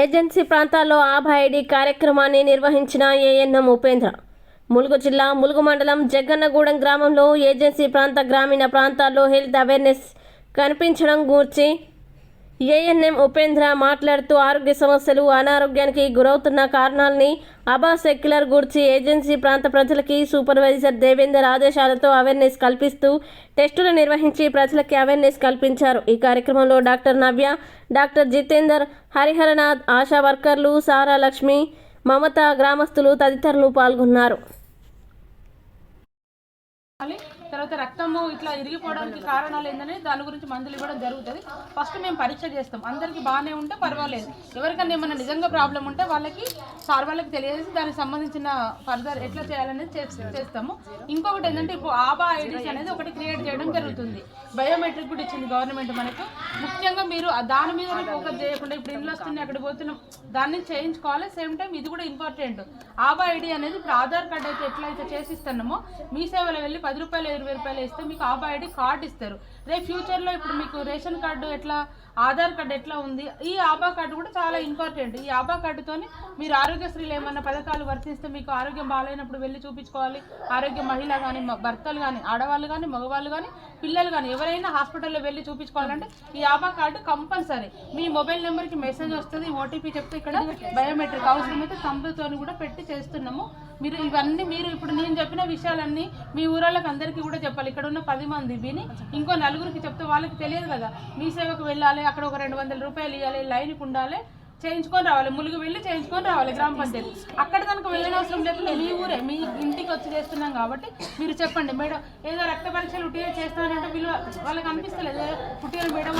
Agency ప్రాంతాల్లో ఆభాయిడి కార్యక్రమాన్ని నిర్వహించిన ఏఎన్ఎం ఉపేంద్ర. ములుగు జిల్లా ములుగు మండలం జగ్గన్నగూడెం గ్రామంలో ఏజెన్సీ ప్రాంత గ్రామీణ ప్రాంతాల్లో హెల్త్ అవేర్నెస్ కనిపించడం గూర్చి ఏఎన్ఎం ఉపేంద్ర మాట్లాడుతూ ఆరోగ్య సమస్యలు అనారోగ్యానికి గురవుతున్న కారణాలని అబా సెక్యులర్ గూర్చి ఏజెన్సీ ప్రాంత ప్రజలకి సూపర్వైజర్ దేవేందర్ ఆదేశాలతో అవేర్నెస్ కల్పిస్తూ టెస్టులు నిర్వహించి ప్రజలకి అవేర్నెస్ కల్పించారు. ఈ కార్యక్రమంలో డాక్టర్ నవ్య డాక్టర్ జితేందర్ హరిహరనాథ్ ఆశా వర్కర్లు సారా లక్ష్మి మమత గ్రామస్తులు తదితరులు పాల్గొన్నారు. తర్వాత రక్తము ఇట్లా ఇరిగిపోవడానికి కారణాలు ఏంటనే దాని గురించి మందులు ఇవ్వడం జరుగుతుంది. ఫస్ట్ మేము పరీక్ష చేస్తాం. అందరికి బాగానే ఉంటే పర్వాలేదు. ఎవరికైనా ఏమైనా నిజంగా ప్రాబ్లం ఉంటే వాళ్ళకి సార్ వాళ్ళకి తెలియజేసి దానికి సంబంధించిన ఫర్దర్ ఎట్లా చేయాలనేది చేస్తాము. ఇంకొకటి ఏంటంటే ఇప్పుడు ఆబా ఐడీస్ అనేది ఒకటి క్రియేట్ చేయడం జరుగుతుంది. బయోమెట్రిక్ కూడా ఇచ్చింది గవర్నమెంట్ మనకు. ముఖ్యంగా మీరు దాని మీద ఫోకస్ చేయకుండా ఇప్పుడు ఇంట్లో వస్తున్నాయి అక్కడ పోతున్నాం దాన్ని చేయించుకోవాలి. సేమ్ టైం ఇది కూడా ఇంపార్టెంట్. ఆబా ఐడి అనేది ఇప్పుడు ఆధార్ కార్డ్ అయితే ఎట్లయితే చేసిస్తున్నామో మీ సేవలో వెళ్ళి పది రూపాయలు ఇరవై రూపాయలు ఇస్తే మీకు ఆబా ఐడి కార్డ్ ఇస్తారు. రేపు ఫ్యూచర్లో ఇప్పుడు మీకు రేషన్ కార్డు ఎట్లా ఆధార్ కార్డు ఎట్లా ఉంది ఈ ఆబా కార్డు కూడా చాలా ఇంపార్టెంట్. ఈ ఆబా కార్డుతోని మీరు ఆరోగ్యశ్రీలు ఏమన్నా పథకాలు వర్తిస్తే మీకు ఆరోగ్యం బాగాలేనప్పుడు వెళ్ళి చూపించుకోవాలి. ఆరోగ్య మహిళ కానీ భర్తలు కానీ ఆడవాళ్ళు కానీ మగవాళ్ళు కానీ పిల్లలు కానీ ఎవరైనా హాస్పిటల్లో వెళ్ళి చూపించుకోవాలంటే ఈ ఆబా కార్డు కంపల్సరీ. మీ మొబైల్ నెంబర్కి మెసేజ్ వస్తుంది ఓటీపీ చెప్తే ఇక్కడ బయోమెట్రిక్ అవసరమైతే తంబుతో కూడా పెట్టి చేస్తున్నాము. మీరు ఇవన్నీ మీరు ఇప్పుడు నేను చెప్పిన విషయాలన్నీ మీ ఊరాళ్ళకి అందరికీ కూడా చెప్పాలి. ఇక్కడ ఉన్న పది మంది విని ఇంకో నలుగురికి చెప్తే వాళ్ళకి తెలియదు కదా. మీ సేవకు వెళ్ళాలి అక్కడ ఒక రెండు వందల రూపాయలు ఇవ్వాలి లైన్కి ఉండాలి చేయించుకొని రావాలి. ములుగు వెళ్ళి చేయించుకొని రావాలి గ్రామ పంచాయతీ. అక్కడ కనుక వెళ్ళిన అవసరం లేకుండా మీ ఊరే మీ ఇంటికి వచ్చి చేస్తున్నాం కాబట్టి మీరు చెప్పండి. మేడం ఏదో రక్త పరీక్షలు ఉట్టిగా చేస్తానంటే వీళ్ళు వాళ్ళకి అనిపిస్తలేదు. పుట్టిన మేడం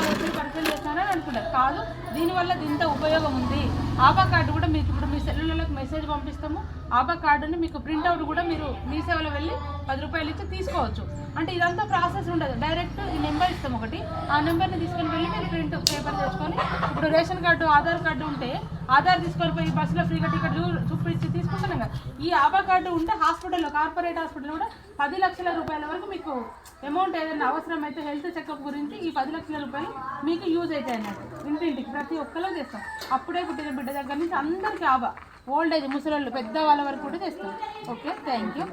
వాళ్ళు వచ్చి చేస్తారని కాదు దీనివల్ల ఇంత ఉపయోగం ఉంది. ఆబా కార్డు కూడా మీకు ఇప్పుడు మీ సెల్లులలోకి మెసేజ్ పంపిస్తాము. ఆబా కార్డుని మీకు ప్రింట్అవుట్ కూడా మీరు మీ సేవలో వెళ్ళి పది రూపాయలు ఇచ్చి తీసుకోవచ్చు. అంటే ఇదంతా ప్రాసెస్ ఉండదు. డైరెక్ట్ ఈ నెంబర్ ఇస్తాం ఒకటి. ఆ నెంబర్ని తీసుకొని వెళ్ళి మీరు ప్రింట్ పేపర్ తెచ్చుకొని ఇప్పుడు రేషన్ కార్డు ఆధార్ కార్డు ఉంటే ఆధార్ తీసుకొని పోయి బస్సులో ఫ్రీగా టికెట్ చూపించి తీసుకుంటున్నాం కదా. ఈ ఆభా కార్డు ఉంటే హాస్పిటల్లో కార్పొరేట్ హాస్పిటల్ కూడా పది లక్షల రూపాయల వరకు మీకు అమౌంట్ ఏదైనా అవసరం అయితే హెల్త్ చెకప్ గురించి ఈ పది లక్షల రూపాయలు మీకు యూజ్ అవుతాయి అన్నట్టు. ఇంటింటికి ప్రతి ఒక్కరూ చేస్తాం అప్పుడే పుట్టిన బిడ్డ దగ్గర నుంచి అందరికీ ఆభా. ఓల్డ్ ఏజ్ ముసలి పెద్ద వాళ్ళ వరకు కూడా చేస్తాం ఓకే థ్యాంక్ యూ